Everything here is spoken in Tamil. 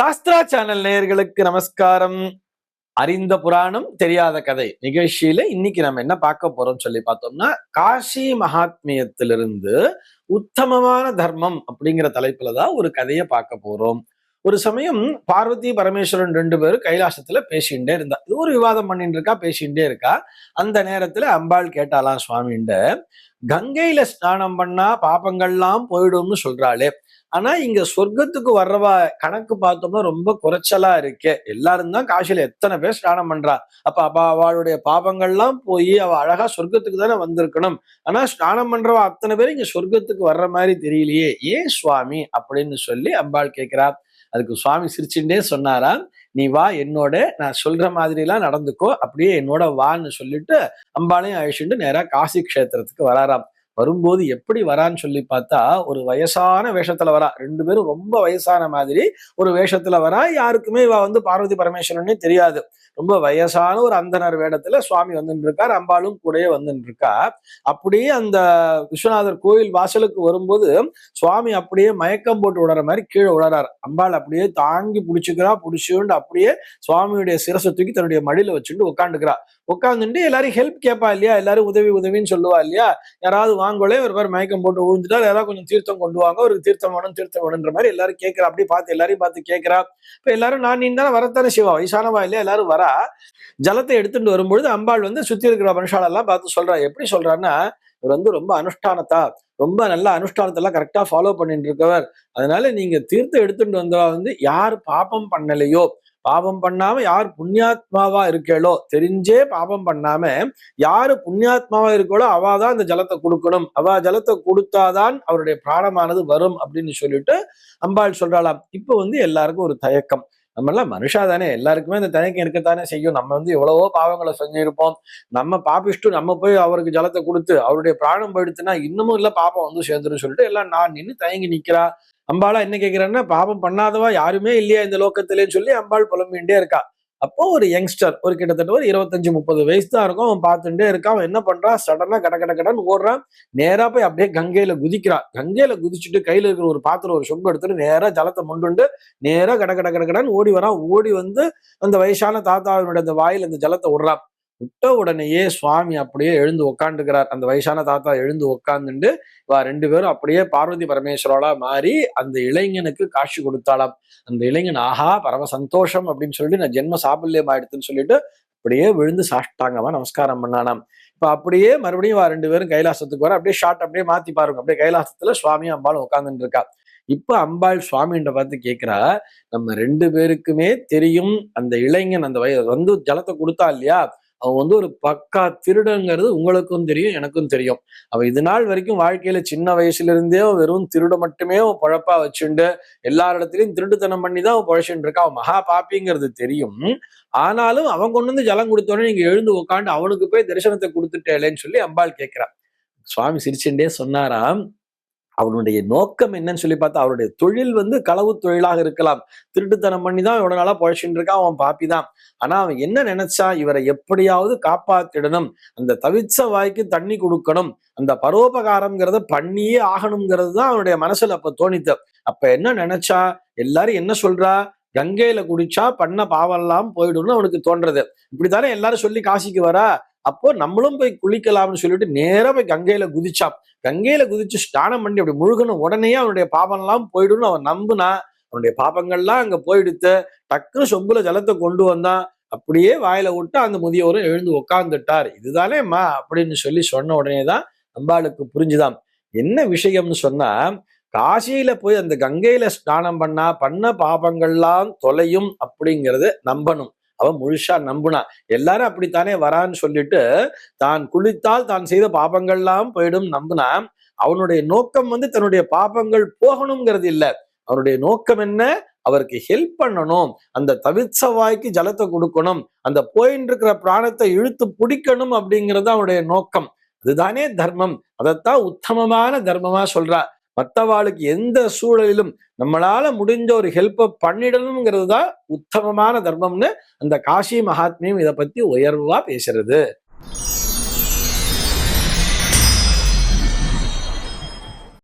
சாஸ்திரா சேனல் நேயர்களுக்கு நமஸ்காரம். அறிந்த புராணம் தெரியாத கதை நிகழ்ச்சியில இன்னைக்கு நம்ம என்ன பார்க்க போறோம் சொல்லி பார்த்தோம்னா காஷி மகாத்மியத்திலிருந்து உத்தமமான தர்மம் அப்படிங்கிற தலைப்புல தான் ஒரு கதையை பார்க்க போறோம். ஒரு சமயம் பார்வதி பரமேஸ்வரன் ரெண்டு பேரும் கைலாசத்துல பேசிகிட்டே இருந்தா. இது ஒரு விவாதம் பண்ணிட்டு இருக்கா பேசிகிட்டே இருக்கா. அந்த நேரத்துல அம்பாள் கேட்டாலாம் சுவாமின்ட கங்கையில ஸ்நானம் பண்ணா பாப்பங்கள்லாம் போயிடும்னு சொல்றாளே. ஆனா இங்க சொர்க்கத்துக்கு வர்றவா கணக்கு பார்த்தோம்னா ரொம்ப குறைச்சலா இருக்கே. எல்லாரும் தான் காசியில எத்தனை பேர் ஸ்நானம் பண்றா? அப்ப அப்ப அவளுடைய பாபங்கள்லாம் போய் அவ அழகா சொர்க்கத்துக்கு தானே வந்திருக்கணும். ஆனா ஸ்நானம் பண்றவா அத்தனை பேர் இங்க சொர்க்கத்துக்கு வர்ற மாதிரி தெரியலையே. ஏன் சுவாமி? அப்படின்னு சொல்லி அம்பாள் கேட்கிறா அதுக்கு சுவாமி சிரிச்சுட்டே சொன்னாராம். நீ வா என்னோட நான் சொல்ற மாதிரி எல்லாம் நடந்துக்கோ. அப்படியே என்னோட வான்னு சொல்லிட்டு அம்பாளையும் அழிச்சுட்டு நேரா காசி கஷேத்திரத்துக்கு வராராம். வரும்போது எப்படி வரான்னு சொல்லி பார்த்தா ஒரு வயசான வேஷத்துல வரா. ரெண்டு பேரும் ரொம்ப வயசான மாதிரி ஒரு வேஷத்துல வரா. யாருக்குமே இவ வந்து பார்வதி பரமேஸ்வரனே தெரியாது. ரொம்ப வயசான ஒரு அந்தனர் வேடத்துல சுவாமி வந்துட்டு இருக்கார் அம்பாளும் கூடயே வந்துட்டு இருக்கா அப்படியே அந்த விஸ்வநாதர் கோயில் வாசலுக்கு வரும்போது சுவாமி அப்படியே மயக்கம் போட்டு விடுற மாதிரி கீழே விடறார் அம்பாள் அப்படியே தாங்கி பிடிச்சிக்கிறா பிடிச்சுண்டு அப்படியே சுவாமியுடைய சிரசை தூக்கி தன்னுடைய மடியில வச்சுட்டு உட்காந்துக்கிறா உட்காந்துட்டு எல்லாரும் ஹெல்ப் கேட்பா இல்லையா? எல்லாரும் உதவி உதவின்னு சொல்லுவா இல்லையா? யாராவது வாங்கோலே ஒரு மாதிரி மயக்கம் போட்டு விழுந்துட்டார் யாராவது கொஞ்சம் தீர்த்தம் கொண்டு வாங்க. ஒரு தீர்த்தம் வேணும் தீர்த்தம் வேணுன்ற மாதிரி எல்லாரும் கேட்கிறா. அப்படி பார்த்து எல்லாரையும் பார்த்து கேட்கிறா. இப்ப எல்லாரும் நான் நீ தானே வரத்தானே சிவா வயசானவா இல்லையா? எல்லாரும் வரா. ஜலத்தை எடுத்துட்டு வரும்பொழுது அம்பாள் வந்து சுத்தி இருக்கிற மனுஷாலெல்லாம் பார்த்து சொல்றா. எப்படி சொல்றான்னா இவர் வந்து ரொம்ப அனுஷ்டானத்தா ரொம்ப நல்ல அனுஷ்டானத்தெல்லாம் கரெக்டாக ஃபாலோ பண்ணிட்டு இருக்கவர். அதனால நீங்க தீர்த்தம் எடுத்துட்டு வந்தா வந்து யார் பாபம் பண்ணலையோ பாபம் பண்ணாம யார் புண்ணியாத்மாவா இருக்கேளோ தெரிஞ்சே பாபம் பண்ணாம யாரு புண்ணியாத்மாவா இருக்கோளோ அவா தான் இந்த ஜலத்தை கொடுக்கணும். அவ ஜலத்தை கொடுத்தாதான் அவருடைய பிராணமானது வரும் அப்படின்னு சொல்லிட்டு அம்பாள் சொல்றாளாம். இப்போ வந்து எல்லாருக்கும் ஒரு தயக்கம். நம்ம எல்லாம் மனுஷா தானே. எல்லாருக்குமே இந்த தயக்கம் இருக்கத்தானே செய்யும். நம்ம வந்து எவ்வளவோ பாவங்களை செஞ்சிருப்போம். நம்ம பாபிஷ்டு நம்ம போய் அவருக்கு ஜலத்தை கொடுத்து அவருடைய பிராணம் போயிடுத்துனா இன்னமும் இல்ல பாப்பம் வந்து சேர்ந்துரும் சொல்லிட்டு எல்லாம் நான் நின்று தயங்கி நிக்கிறா. அம்பாளா என்ன கேட்கிறேன்னா பாபம் பண்ணாதவா யாருமே இல்லையா இந்த லோக்கத்திலேன்னு சொல்லி அம்பாள் புலம்பிகிட்டே இருக்கா. அப்போ ஒரு யங்ஸ்டர் ஒரு கிட்டத்தட்ட ஒரு இருபத்தஞ்சு முப்பது வயசு தான் இருக்கும். அவன் பார்த்துட்டே இருக்கான். அவன் என்ன பண்றான்? சடனா கட கட கடன்னு ஓடுறான். நேரா போய் அப்படியே கங்கையில குதிக்கிறான். கங்கையில குதிச்சுட்டு கையில இருக்கிற ஒரு பாத்திரம் ஒரு சொம்பு எடுத்துட்டு நேரா ஜலத்தை மொண்டுண்டு நேரா கட கட கட கடன்னு ஓடி வரான். ஓடி வந்து அந்த வயசான தாத்தாவினுடைய அந்த வாயில் அந்த ஜலத்தை விடுறான். விட்ட உடனேயே சுவாமி அப்படியே எழுந்து உக்காண்டுக்கிறார் அந்த வயசான தாத்தா எழுந்து உட்காந்துண்டு வா ரெண்டு பேரும் அப்படியே பார்வதி பரமேஸ்வரோலா மாறி அந்த இளைஞனுக்கு காட்சி கொடுத்தாளாம். அந்த இளைஞன் ஆஹா பரம சந்தோஷம் அப்படின்னு சொல்லிட்டு நான் ஜென்ம சாபல்யம் ஆயிடுத்துன்னு சொல்லிட்டு அப்படியே விழுந்து சாஷ்டாங்கமா நமஸ்காரம் பண்ணானாம். இப்ப அப்படியே மறுபடியும் வா ரெண்டு பேரும் கைலாசத்துக்கு வர அப்படியே ஷார்ட் அப்படியே மாத்தி பாருங்க. அப்படியே கைலாசத்துல சுவாமி அம்பாலும் உட்காந்துட்டு இருக்கா. இப்ப அம்பாள் சுவாமின்ற பார்த்து கேட்கிறா நம்ம ரெண்டு பேருக்குமே தெரியும் அந்த இளைஞன் அந்த வய வந்து ஜலத்தை கொடுத்தா இல்லையா? அவன் வந்து ஒரு பக்கா திருடங்கிறது உங்களுக்கும் தெரியும் எனக்கும் தெரியும். அவ இது நாள் வரைக்கும் வாழ்க்கையில சின்ன வயசுல இருந்தே வெறும் திருட மட்டுமே அவன் பொழப்பா வச்சுண்டு எல்லாரிடத்துலயும் திருட்டுத்தனம் பண்ணி தான் அவன் பொழைச்சுட்டு இருக்கா அவன் மகா பாப்பிங்கிறது தெரியும். ஆனாலும் அவன் கொண்டு வந்து ஜலம் கொடுத்தோடனே நீங்க எழுந்து உட்காந்து அவனுக்கு போய் தரிசனத்தை கொடுத்துட்டேலேன்னு சொல்லி அம்பாள் கேட்கிறான் சுவாமி சிரிச்சுட்டே சொன்னாராம் அவனுடைய நோக்கம் என்னன்னு சொல்லி பார்த்தா அவருடைய தொழில் வந்து களவு தொழிலாக இருக்கலாம். திருட்டுத்தனம் பண்ணி தான் இவ்வளோ நாளாக பொழைச்சிட்டு இருக்கான் அவன் பாப்பி தான் ஆனா அவன் என்ன நினைச்சா இவரை எப்படியாவது காப்பாத்திடணும். அந்த தவிச்ச வாய்க்கு தண்ணி கொடுக்கணும். அந்த பரோபகாரம்ங்கிறத பண்ணியே ஆகணுங்கிறது தான் அவனுடைய மனசுல அப்ப தோணித்து. அப்ப என்ன நினைச்சா எல்லாரும் என்ன சொல்றா? கங்கையில குடிச்சா பண்ண பாவெல்லாம் போயிடும்னு அவனுக்கு தோன்றது. இப்படித்தானே எல்லாரும் சொல்லி காசிக்கு வரா? அப்போ நம்மளும் போய் குளிக்கலாம்னு சொல்லிட்டு நேராக போய் கங்கையில குதிச்சான் கங்கையில குதிச்சு ஸ்நானம் பண்ணி அப்படி முழுகணும் உடனே அவனுடைய பாபம்லாம் போயிடும்னு அவன் நம்புனா அவனுடைய பாபங்கள்லாம் அங்க போயிடுத்து டக்குன்னு சொம்புல ஜலத்தை கொண்டு வந்தான் அப்படியே வாயில விட்டு அந்த முதியவரும் எழுந்து உட்கார்ந்துட்டார் இதுதானேம்மா? அப்படின்னு சொல்லி சொன்ன உடனே தான் அம்பாளுக்கு புரிஞ்சுதான். என்ன விஷயம்னு சொன்னா காசியில போய் அந்த கங்கையில ஸ்நானம் பண்ணா பண்ண பாபங்கள்லாம் தொலையும் அப்படிங்கறத நம்பணும். அவன் முழுசா நம்புனா எல்லாரும் அப்படித்தானே வரான்னு சொல்லிட்டு தான் குளித்தால் தான் செய்த பாபங்கள்லாம் போயிடும் நம்புனா அவனுடைய நோக்கம் வந்து தன்னுடைய பாபங்கள் போகணுங்கிறது இல்ல. அவனுடைய நோக்கம் என்ன? அவருக்கு ஹெல்ப் பண்ணணும். அந்த தவிர்ச்ச வாய்க்கு ஜலத்தை கொடுக்கணும். அந்த போயின்னு இருக்கிற பிராணத்தை இழுத்து பிடிக்கணும் அப்படிங்கிறது அவனுடைய நோக்கம். அதுதானே தர்மம். அதைத்தான் உத்தமமான தர்மமா சொல்றா. மற்றவாளுக்கு எந்த சூழலிலும் நம்மளால முடிஞ்ச ஒரு ஹெல்ப்பை பண்ணிடணுங்கிறது தான் உத்தமமான தர்மம்னு அந்த காசி மகாத்மியம் இதை பத்தி உயர்வா பேசுறது.